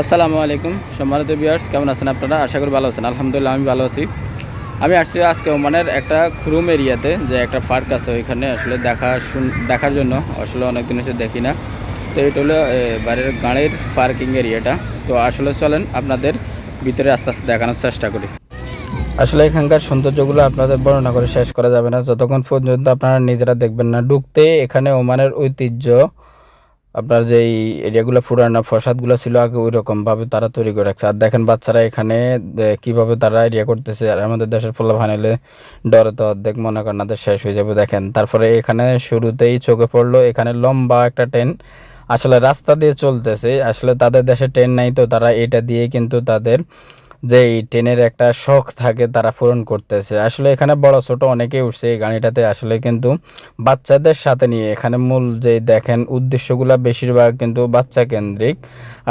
আসসালামু আলাইকুম সম্মানিত বিয়ার্স কেমন আছেন আপনারা? আশা করি ভালো আছেন। আলহামদুলিল্লাহ, আমি ভালো আছি। আমি আসছি আজকে ওমানের একটা খুরুম এরিয়াতে, যে একটা পার্ক আছে ওইখানে। আসলে দেখা শুন দেখার জন্য আসলে অনেক দিন এসে দেখি না। তো এটা হলো বাড়ির গাড়ির পার্কিং এরিয়াটা। তো আসলে চলেন আপনাদের ভিতরে আস্তে আস্তে দেখানোর চেষ্টা করি। আসলে এখানকার সৌন্দর্যগুলো আপনাদের বর্ণনা করে শেষ করা যাবে না। যতক্ষণ পর্যন্ত আপনারা নিজেরা দেখবেন না, ঢুকতে এখানে ওমানের ঐতিহ্য আপনার যেই এরিয়াগুলো পুরানো ফসাদগুলো ছিল আগে ওই রকমভাবে তারা তৈরি করে রাখছে। আর দেখেন বাচ্চারা এখানে কীভাবে তারা এরিয়া করতেছে। আর আমাদের দেশের ফোলা ভানাইলে ডরে তো অর্ধেক মনে করেন তাদের শেষ হয়ে যাবে। দেখেন, তারপরে এখানে শুরুতেই চোখে পড়ল, এখানে লম্বা একটা ট্রেন আসলে রাস্তা দিয়ে চলতেছে, আসলে তাদের দেশে ট্রেন নাই তো তারা এটা দিয়ে কিন্তু তাদের যে এই ট্রেনের একটা শখ থাকে তারা পূরণ করতেছে। আসলে এখানে বড় ছোট অনেকেই উঠছে এই গাড়িটাতে। আসলে কিন্তু বাচ্চাদের সাথে নিয়ে এখানে মূল যে দেখেন উদ্দেশ্যগুলো বেশিরভাগ কিন্তু বাচ্চা কেন্দ্রিক।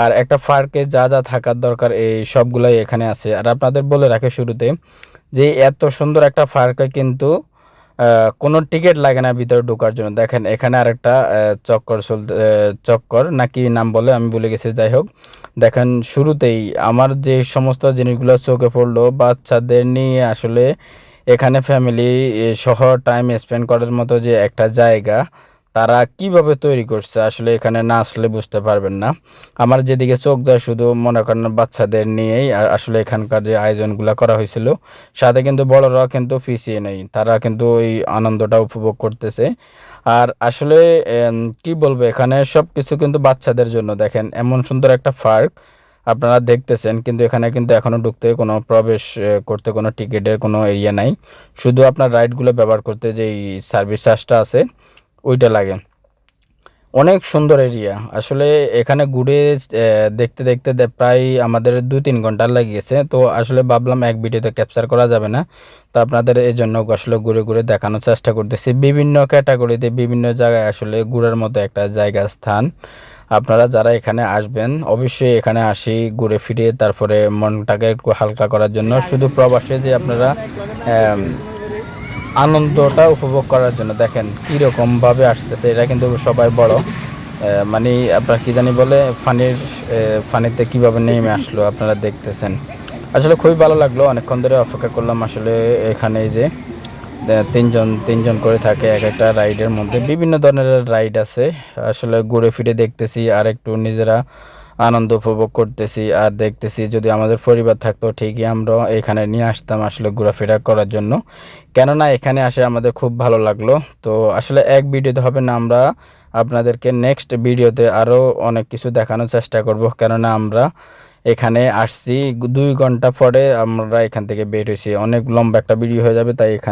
আর একটা ফার্কে যা যা থাকার দরকার এই সবগুলাই এখানে আছে। আর আপনাদের বলে রাখে শুরুতে যে এত সুন্দর একটা ফার্কে কিন্তু কোনো টিকিট লাগে না ভিতরে ঢোকার জন্য। দেখেন, এখানে আরেকটা চক্কর চলতে চক্কর নাকি নাম বলে, আমি বলে গেছি, যাই হোক। দেখেন, শুরুতেই আমার যে সমস্ত জিনিসগুলো চোখে পড়ল, বাচ্চাদের নিয়ে আসলে এখানে ফ্যামিলি সহ টাইম স্পেন্ড করার মতো যে একটা জায়গা তারা কীভাবে তৈরি করছে, আসলে এখানে না আসলে বুঝতে পারবেন না। আমার যেদিকে চোখ যায় শুধু মনে করেন বাচ্চাদের নিয়েই আসলে এখানকার যে আয়োজনগুলো করা হয়েছিল, সাথে কিন্তু বড়রা কিন্তু পিছিয়ে নেই, তারা কিন্তু ওই আনন্দটা উপভোগ করতেছে। আর আসলে কি বলব, এখানে সব কিছু কিন্তু বাচ্চাদের জন্য। দেখেন, এমন সুন্দর একটা পার্ক আপনারা দেখতেছেন, কিন্তু এখানে কিন্তু এখনও ঢুকতে কোনো প্রবেশ করতে কোনো টিকিটের কোনো এরিয়া নাই। শুধু আপনার রাইডগুলো ব্যবহার করতে যেই সার্ভিস চার্জটা আছে ওইটা লাগে। অনেক সুন্দর এরিয়া আসলে এখানে ঘুরে দেখতে দেখতে প্রায় আমাদের দু তিন ঘণ্টা লাগিয়েছে তো আসলে ভাবলাম এক ভিডিওতে ক্যাপচার করা যাবে না। তো আপনাদের এই জন্য আসলে ঘুরে ঘুরে দেখানোর চেষ্টা করতেছি। বিভিন্ন ক্যাটাগরিতে বিভিন্ন জায়গায় আসলে ঘুরার মতো একটা জায়গা, স্থান। আপনারা যারা এখানে আসবেন, অবশ্যই এখানে আসি, ঘুরে ফিরে, তারপরে মনটাকে একটু হালকা করার জন্য। শুধু প্রবাসে যে আপনারা আনন্দটা উপভোগ করার জন্য। দেখেন কীরকম ভাবে আসতেছে, এটা কিন্তু সবাই বড়। মানে আপনার কি জানি বলে, ফানির ফানিতে কীভাবে নেমে আসলো আপনারা দেখতেছেন। আসলে খুবই ভালো লাগল, অনেকক্ষণ ধরে অপেক্ষা করলাম। আসলে এখানে যে তিনজন তিনজন করে থাকে এক একটা রাইডের মধ্যে। বিভিন্ন ধরনের রাইড আছে। আসলে ঘুরে ফিরে দেখতেছি আর একটু নিজেরা আনন্দ উপভোগ করতেছি আর দেখতেছি যদি আমাদের পরিবার থাকতো, ঠিকই আমরা এখানে নিয়ে আসতাম আসলে ঘোরাফেরা করার জন্য। কেননা এখানে আসে আমাদের খুব ভালো লাগল। তো আসলে এক ভিডিওতে হবে না, আমরা আপনাদেরকে নেক্সট ভিডিওতে আরও অনেক কিছু দেখানোর চেষ্টা করব। কেননা আমরা এখানে আসছি, দুই ঘণ্টা পরে আমরা এখান থেকে বের হয়েছি। অনেক লম্বা একটা ভিডিও হয়ে যাবে, তাই এখানে